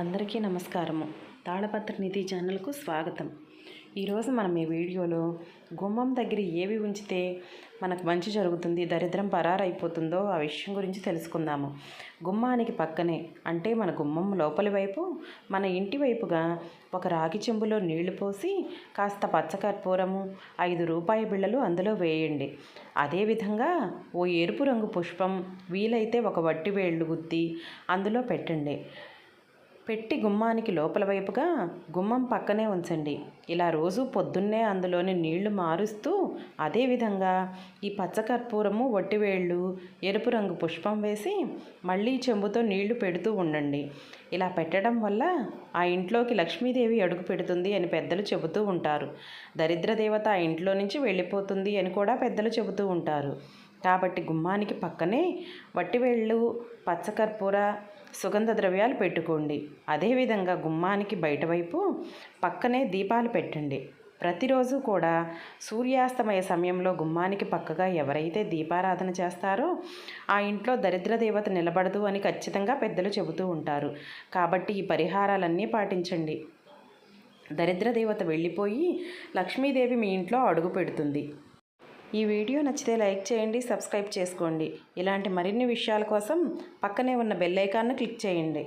అందరికీ నమస్కారము. తాళపత్ర నిధి ఛానల్కు స్వాగతం. ఈరోజు మనం ఈ వీడియోలో గుమ్మం దగ్గర ఏవి ఉంచితే మనకు మంచి జరుగుతుంది దరిద్రం పరారైపోతుందో ఆ విషయం గురించి తెలుసుకుందాము. గుమ్మానికి పక్కనే అంటే మన గుమ్మం లోపలి వైపు మన ఇంటి వైపుగా ఒక రాగి చెంబులో నీళ్ళు పోసి కాస్త పచ్చకర్పూరము ఐదు రూపాయి బిళ్ళలు అందులో వేయండి. అదేవిధంగా ఓ ఎరుపు రంగు పుష్పం వీలైతే ఒక వట్టి వేళ్ళు గుత్తి అందులో పెట్టండి. పెట్టి గుమ్మానికి లోపల వైపుగా గుమ్మం పక్కనే ఉంచండి. ఇలా రోజు పొద్దున్నే అందులోని నీళ్ళు మారుస్తూ అదేవిధంగా ఈ పచ్చకర్పూరము వట్టివేళ్ళు ఎరుపు రంగు పుష్పం వేసి మళ్ళీ చెంబుతో నీళ్ళు పెడుతూ ఉండండి. ఇలా పెట్టడం వల్ల ఆ ఇంట్లోకి లక్ష్మీదేవి అడుగు పెడుతుంది అని పెద్దలు చెబుతూ ఉంటారు. దరిద్ర దేవత ఆ ఇంట్లో నుంచి వెళ్ళిపోతుంది అని కూడా పెద్దలు చెబుతూ ఉంటారు. కాబట్టి గుమ్మానికి పక్కనే వట్టివేళ్ళు పచ్చకర్పూర సుగంధ ద్రవ్యాలు పెట్టుకోండి. అదేవిధంగా గుమ్మానికి బయటవైపు పక్కనే దీపాలు పెట్టండి. ప్రతిరోజు కూడా సూర్యాస్తమయ సమయంలో గుమ్మానికి పక్కగా ఎవరైతే దీపారాధన చేస్తారో ఆ ఇంట్లో దరిద్ర దేవత నిలబడదు అని ఖచ్చితంగా పెద్దలు చెబుతూ ఉంటారు. కాబట్టి ఈ పరిహారాలన్నీ పాటించండి. దరిద్ర దేవత వెళ్ళిపోయి లక్ష్మీదేవి మీ ఇంట్లో అడుగు పెడుతుంది. ఈ వీడియో నచ్చితే లైక్ చేయండి సబ్స్క్రైబ్ చేసుకోండి. ఇలాంటి మరిన్ని విషయాల కోసం పక్కనే ఉన్న బెల్ ఐకాన్ను క్లిక్ చేయండి.